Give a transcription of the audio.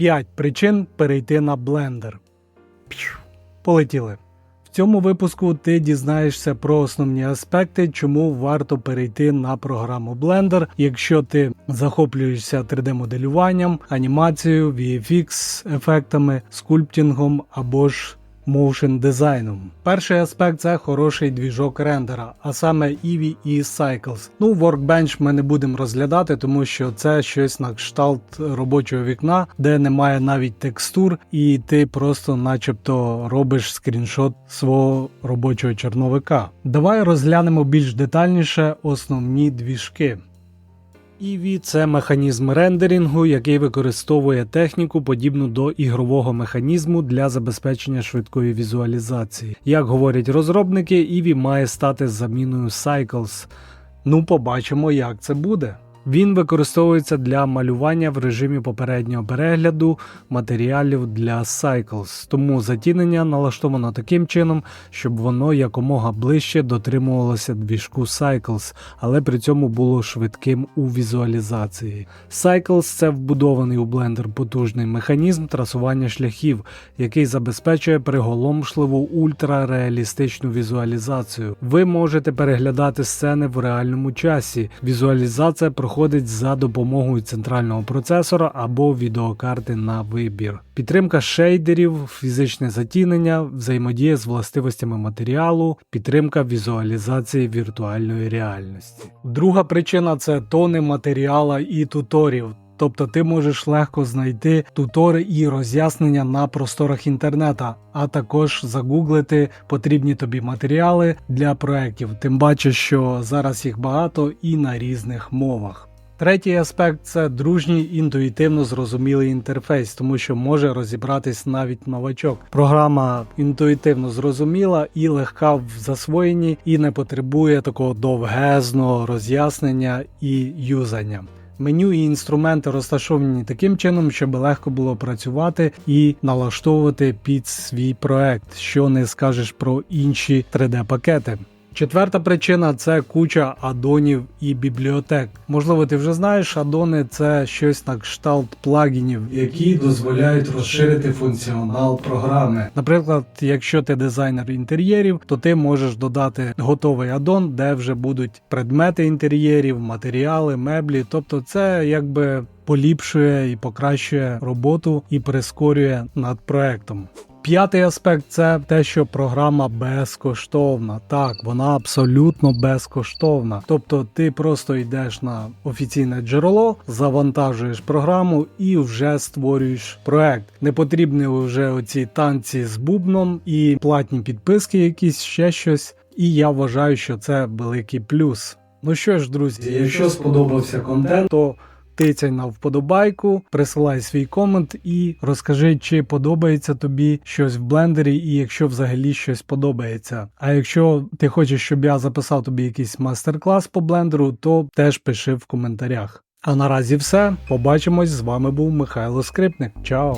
5 причин перейти на Blender. Полетіли. В цьому випуску ти дізнаєшся про основні аспекти, чому варто перейти на програму Blender, якщо ти захоплюєшся 3D-моделюванням, анімацією, VFX, ефектами, скульптингом або ж моушен дизайном. Перший аспект це хороший двіжок рендера, а саме Eevee і Cycles. Ну, Workbench ми не будемо розглядати, тому що це щось на кшталт робочого вікна, де немає навіть текстур, і ти просто, начебто, робиш скріншот свого робочого чорновика. Давай розглянемо більш детальніше основні двіжки. EV – це механізм рендерінгу, який використовує техніку, подібну до ігрового механізму для забезпечення швидкої візуалізації. Як говорять розробники, Eevee має стати заміною Cycles. Ну, побачимо, як це буде. Він використовується для малювання в режимі попереднього перегляду матеріалів для Cycles, тому затінення налаштовано таким чином, щоб воно якомога ближче дотримувалося двіжку Cycles, але при цьому було швидким у візуалізації. Cycles це вбудований у Blender потужний механізм трасування шляхів, який забезпечує приголомшливу ультрареалістичну візуалізацію. Ви можете переглядати сцени в реальному часі. Візуалізація проходить за допомогою центрального процесора або відеокарти на вибір. Підтримка шейдерів, фізичне затінення, взаємодія з властивостями матеріалу, підтримка візуалізації віртуальної реальності. Друга причина це тони матеріала і туторів. Тобто ти можеш легко знайти тутори і роз'яснення на просторах інтернета, а також загуглити потрібні тобі матеріали для проєктів. Тим паче, що зараз їх багато і на різних мовах. Третій аспект це дружній інтуїтивно зрозумілий інтерфейс, тому що може розібратись навіть новачок. Програма інтуїтивно зрозуміла і легка в засвоєнні, і не потребує такого довгезного роз'яснення і юзання. Меню і інструменти розташовані таким чином, щоб легко було працювати і налаштовувати під свій проект, що не скажеш про інші 3D-пакети. Четверта причина це куча адонів і бібліотек. Можливо, ти вже знаєш, адони це щось на кшталт плагінів, які дозволяють розширити функціонал програми. Наприклад, якщо ти дизайнер інтер'єрів, то ти можеш додати готовий адон, де вже будуть предмети інтер'єрів, матеріали, меблі. Тобто, це якби поліпшує і покращує роботу і прискорює над проектом. П'ятий аспект це те, що програма безкоштовна. Так, вона абсолютно безкоштовна. Тобто ти просто йдеш на офіційне джерело, завантажуєш програму і вже створюєш проект. Не потрібні вже оці танці з бубном і платні підписки, якісь ще щось. І я вважаю, що це великий плюс. Ну що ж, друзі, якщо сподобався контент, то тицяй на вподобайку, присилай свій комент і розкажи, чи подобається тобі щось в блендері, і якщо взагалі щось подобається. А якщо ти хочеш, щоб я записав тобі якийсь майстер-клас по блендеру, то теж пиши в коментарях. А наразі все. Побачимось. З вами був Михайло Скрипник. Чао!